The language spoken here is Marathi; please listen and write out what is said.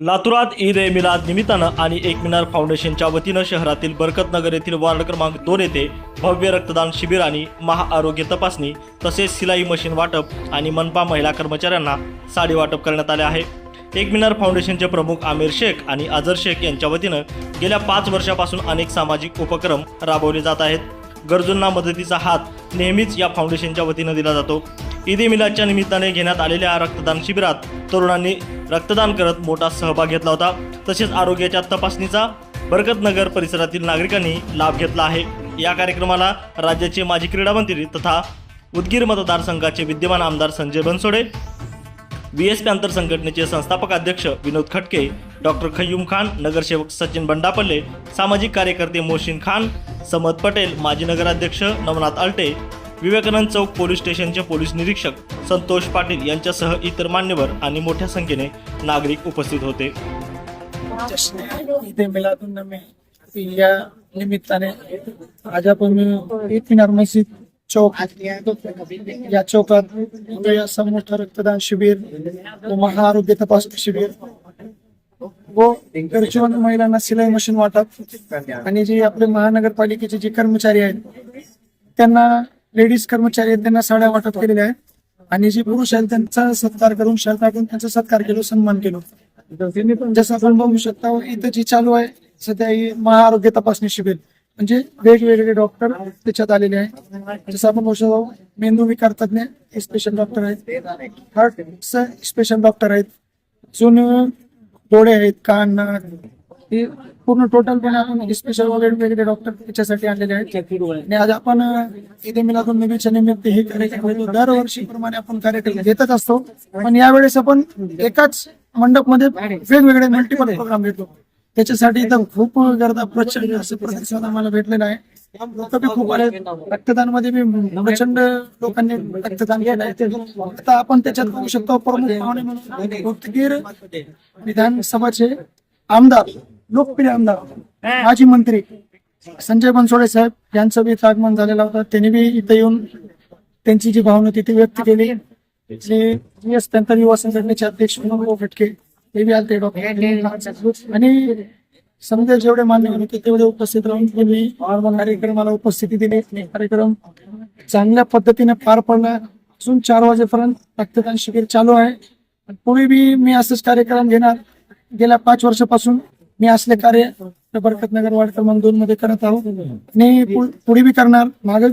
लातूरात ईद ए मिलाद निमित्तानं आणि एक मिनार फाउंडेशनच्या वतीनं शहरातील बरकतनगर येथील वार्ड क्रमांक दोन येथे भव्य रक्तदान शिबिर आणि महाआरोग्य तपासणी तसेच सिलाई मशीन वाटप आणि मनपा महिला कर्मचाऱ्यांना साडी वाटप करण्यात आले आहे. एक मिनार फाउंडेशनचे प्रमुख आमिर शेख आणि अझर शेख यांच्या वतीनं गेल्या पाच वर्षापासून अनेक सामाजिक उपक्रम राबवले जात आहेत. गरजूंना मदतीचा हात नेहमीच या फाउंडेशनच्या वतीनं दिला जातो. ईद मिलादच्या निमित्ताने घेण्यात आलेल्या रक्तदान शिबिरात तरुणांनी रक्तदान करत मोठा सहभाग घेतला होता. तसेच आरोग्याच्या तपासणीचा बरकतनगर परिसरातील नागरिकांनी लाभ घेतला आहे. या कार्यक्रमाला राज्याचे माजी क्रीडा मंत्री तथा उदगीर मतदारसंघाचे विद्यमान आमदार Sanjay Bansode V S P आंतर संघटनेचे संस्थापक अध्यक्ष विनोद खटके डॉक्टर खय्यूम खान नगरसेवक सचिन बंडापल्ले सामाजिक कार्यकर्ते मोहसिन खान समद पटेल माजी नगराध्यक्ष नवनाथ अल्टे विवेकानंद चौक पोलीस स्टेशनचे पोलीस निरीक्षक संतोष पाटील यांच्यासह इतर मान्यवर आणि मोठ्या संख्येने नागरिक उपस्थित होते. या निमित्ताने आज आपण ईद मस्जिद चौक या चौकात इथे असं मोठं रक्तदान शिबिर महाआरोग्य तपासणी शिबिर व गरजेवंत महिलांना सिलाई मशीन वाटप आणि जे आपले महानगरपालिकेचे जे कर्मचारी आहेत त्यांना लेडीज कर्मचारी आहेत त्यांना साड्या वाटप केलेल्या आहेत. आणि जे पुरुष आहेत त्यांचा सत्कार करून शर्ट टाकून त्यांचा सत्कार केलो सन्मान केलो. जसं आपण बघू शकता इथं जी चालू आहे सध्या ही महाआरोग्य तपासणी शिबिर. म्हणजे वेगवेगळे डॉक्टर त्याच्यात आलेले आहेत. जसं आपण बघू शकतो मेंदू विकार तज्ञ स्पेशल डॉक्टर आहेत. हार्ट स्पेशल डॉक्टर आहेत. अजून डोळे आहेत कान नाक हे पूर्ण टोटलपणे आपण म्हणजे स्पेशल वगैरे डॉक्टर त्याच्यासाठी आलेले आहेत. आणि आज आपण इथे मिलादून नबीच्या निमित्त हे कार्यक्रम घेतो दरवर्षी प्रमाणे आपण कार्यक्रम घेतच असतो. पण यावेळेस आपण एकाच मंडपमध्ये वेगवेगळे मल्टिपल प्रोग्राम घेतो. त्याच्यासाठी इथं खूप गर्दा प्रचंड असं प्रतिसाद आम्हाला भेटलेला आहे. लोक बी खूप आले रक्तदानमध्ये बी प्रचंड लोकांनी रक्तदान केलं आहे. आता आपण त्याच्यात बघू शकतो प्रमुख पाहुणे म्हणून विधानसभाचे आमदार लोकप्रिय आमदार माजी मंत्री संजय बनसोडे साहेब यांचं बी आगमन झालेलं होतं. त्यांनी बी इथं येऊन त्यांची जी भावना होती ती व्यक्त केली. त्यांतर युवा संघटनेचे अध्यक्ष म्हणून फटके ते बी आलते डॉक्टर आणि समजा जेवढे मान्य होते तेवढे उपस्थित राहून त्यांनी कार्यक्रमाला उपस्थिती दिली. कार्यक्रम चांगल्या पद्धतीने पार पडला. अजून चार वाजेपर्यंत रक्तदान शिबिर चालू आहे. पुढे बी मी असंच कार्यक्रम घेणार. गेल्या पाच वर्षापासून मी असले कार्य बरकतनगर वार्ड क्रमांक दोन मध्ये करत आहोत. आणि पुढे बी करणार. मागे